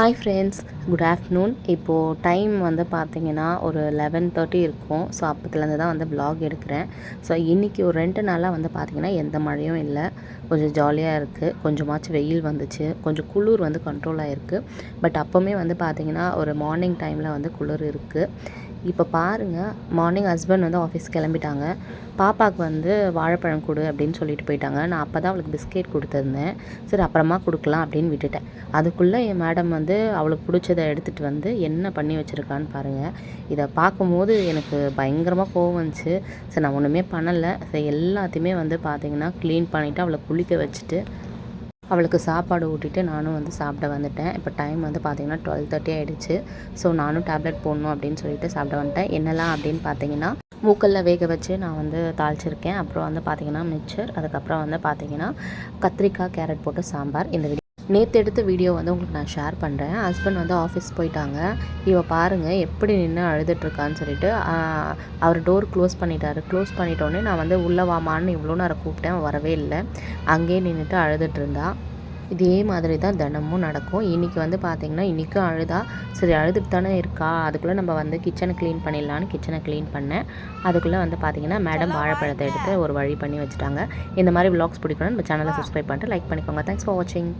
Hi friends good afternoon இப்போது time வந்து பார்த்தீங்கன்னா ஒரு லெவன் தேர்ட்டி இருக்கும். ஸோ அப்போத்துலேருந்து தான் வந்து ப்ளாக் எடுக்கிறேன். ஸோ இன்றைக்கி ஒரு ரெண்டு நாளாக வந்து பார்த்திங்கன்னா எந்த மழையும் இல்லை. கொஞ்சம் ஜாலியாக இருக்குது கொஞ்சமாச்சும் வெயில் வந்துச்சு. கொஞ்சம் குளிர் வந்து கண்ட்ரோல் ஆகிருக்கு பட் அப்போவுமே வந்து பார்த்திங்கன்னா ஒரு மார்னிங் டைமில் வந்து குளிர் இருக்குது இப்போ பாருங்கள் மார்னிங் ஹஸ்பண்ட் வந்து ஆஃபீஸ் கிளம்பிட்டாங்க. பாப்பாவுக்கு வந்து வாழைப்பழம் கொடு அப்படின்னு சொல்லிட்டு போயிட்டாங்க. நான் அப்போ தான் அவளுக்கு பிஸ்கெட் கொடுத்துருந்தேன். சரி அப்புறமா கொடுக்கலாம் அப்படின்னு விட்டுட்டேன். அதுக்குள்ளே என் மேடம் வந்து அவளுக்கு பிடிச்சதை எடுத்துகிட்டு வந்து என்ன பண்ணி வச்சுருக்கான்னு பாருங்கள் இதை பார்க்கும்போது எனக்கு பயங்கரமாக கோவம் வந்துச்சு. சரி நான் ஒன்றுமே பண்ணலை. சரி எல்லாத்தையுமே வந்து பார்த்திங்கன்னா க்ளீன் பண்ணிவிட்டு அவளை குளிக்க வச்சுட்டு அவளுக்கு சாப்பாடு ஊட்டிட்டு நானும் வந்து சாப்பிட வந்துட்டேன். இப்போ டைம் வந்து பார்த்திங்கன்னா டுவெல் தேர்ட்டி ஆகிடுச்சு ஸோ நானும் டேப்லெட் போடணும் அப்படின்னு சொல்லிட்டு சாப்பிட வந்துட்டேன். என்னெல்லாம் அப்படின்னு பார்த்தீங்கன்னா மூக்கல்ல வேக வச்சு நான் வந்து தாளிச்சிருக்கேன். அப்புறம் வந்து பார்த்திங்கன்னா மிக்சர் அதுக்கப்புறம் வந்து பார்த்திங்கன்னா கத்திரிக்காய் கேரட் போட்டு சாம்பார். இந்த நேற்று எடுத்த வீடியோ வந்து உங்களுக்கு நான் ஷேர் பண்ணுறேன் ஹஸ்பண்ட் வந்து ஆஃபீஸ் போயிட்டாங்க. இவள் பாருங்கள் எப்படி நின்று அழுதுட்ருக்கான்னு சொல்லிட்டு அவர் டோர் க்ளோஸ் பண்ணிட்டாரு. க்ளோஸ் பண்ணிட்டோன்னே நான் வந்து உள்ளே வாமான்னு இவ்வளோ நேரம் கூப்பிட்டேன் வரவே இல்லை. அங்கேயே நின்றுட்டு அழுதுட்டு இருந்தா இதே மாதிரி தான் தினமும் நடக்கும். இன்றைக்கி வந்து பார்த்திங்கன்னா இன்றைக்கும் அழுதா சரி அழுதுட்டு தானே இருக்கா? அதுக்குள்ளே நம்ம வந்து கிச்சனை க்ளீன் பண்ணிடலான்னு கிச்சனை க்ளீன் பண்ணேன். அதுக்குள்ளே வந்து பார்த்திங்கன்னா மேடம் வாழைப்பழத்தை எடுத்து ஒரு வழி பண்ணி வச்சுட்டாங்க. இந்த மாதிரி vlogs பிடிக்கணும் நம்ம சேனலை சப்ஸ்கிரைப் பண்ணிட்டு லைக் பண்ணிக்கோங்க. தேங்க்ஸ் ஃபார் வாட்சிங்